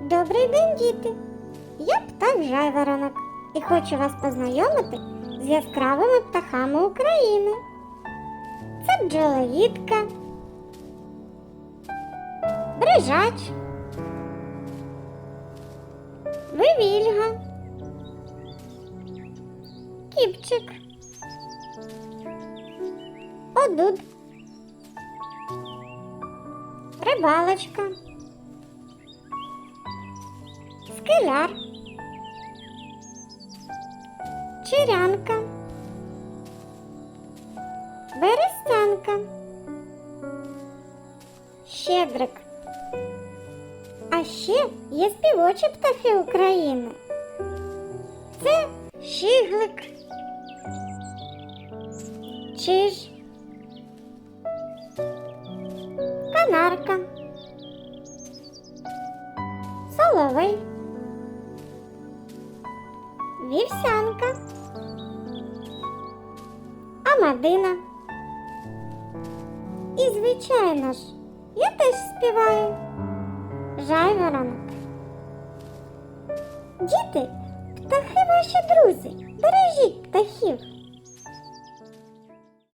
Добрий день, діти! Я птах Жайворонок і хочу вас познайомити з яскравими птахами України. Це бджолоїдка, брижач, вивільга, кіпчик, одуд, рибалочка. Скеляр, черянка, берестянка, щедрик. А ще є співочі птахи України. Це щиглик, чиж, канарка, соловей вівсянка, амадина. І, звичайно ж, я теж співаю жайворонок. Діти, птахи ваші друзі, бережіть птахів.